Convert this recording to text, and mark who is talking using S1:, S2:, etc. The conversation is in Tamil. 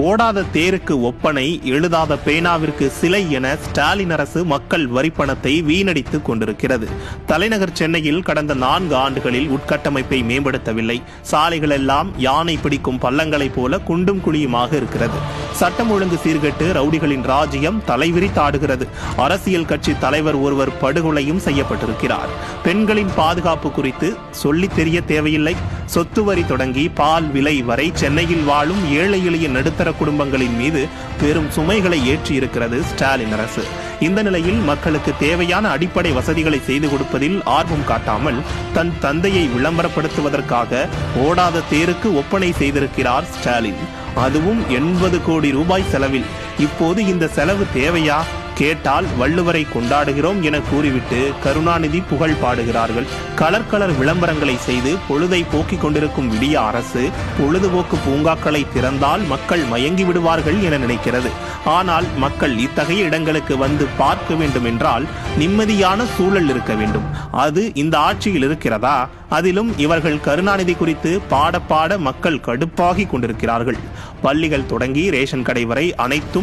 S1: ஓடாத தேருக்கு ஒப்பனை எழுதாத பேனாவிற்கு சிலை என ஸ்டாலின் அரசு மக்கள் வரிப்பணத்தை வீணடித்துக் கொண்டிருக்கிறது. தலைநகர் சென்னையில் கடந்த நான்கு ஆண்டுகளில் உட்கட்டமைப்பை மேம்படுத்தவில்லை. சாலைகள் எல்லாம் யானை பிடிக்கும் பள்ளங்களைப் போல குண்டும் குழியுமாக இருக்கிறது. சட்டம் ஒழுங்கு சீர்கெட்டு ரவுடிகளின் ராஜ்யம் தலைவிரித்தாடுகிறது அரசியல் கட்சி தலைவர் ஒருவர் படுகொலையும் செய்யப்பட்டிருக்கிறார். பெண்களின் பாதுகாப்பு குறித்து சொல்லித் தெரிய தேவையில்லை. சொத்து வரி தொடங்கி பால் விலை வரை சென்னையில் வாழும் ஏழை எளிய நடுத்தர நடுத்தர குடும்பங்களின் மீது பெரும் சுமைகளை ஏற்றியிருக்கிறது ஸ்டாலின் அரசு. இந்த நிலையில் மக்களுக்கு தேவையான அடிப்படை வசதிகளை செய்து கொடுப்பதில் ஆர்வம் காட்டாமல் தன் தந்தையை விளம்பரப்படுத்துவதற்காக ஓடாத தேருக்கு ஒப்பனை செய்திருக்கிறார் ஸ்டாலின். அதுவும் எண்பது கோடி ரூபாய் செலவில். இப்போது இந்த செலவு தேவையா? கேட்டால் வள்ளுவரை கொண்டாடுகிறோம் என கூறிவிட்டு கருணாநிதி புகழ் பாடுகிறார்கள். கலர் கலர் விளம்பரங்களை செய்து பொழுதை போக்கிக் கொண்டிருக்கும் விடிய அரசு பொழுதுபோக்கு பூங்காக்களை திறந்தால் மக்கள் மயங்கி விடுவார்கள் என நினைக்கிறது. ஆனால் மக்கள் இத்தகைய இடங்களுக்கு வந்து பார்க்க வேண்டும் என்றால் நிம்மதியான சூழல் இருக்க வேண்டும். அது இந்த ஆட்சியில் இருக்கிறதா? அதிலும் இவர்கள் கருணாநிதி குறித்து பாட பாட மக்கள் கடுப்பாகி கொண்டிருக்கிறார்கள். பள்ளிகள் தொடங்கி ரேஷன் கடை வரை அனைத்தும்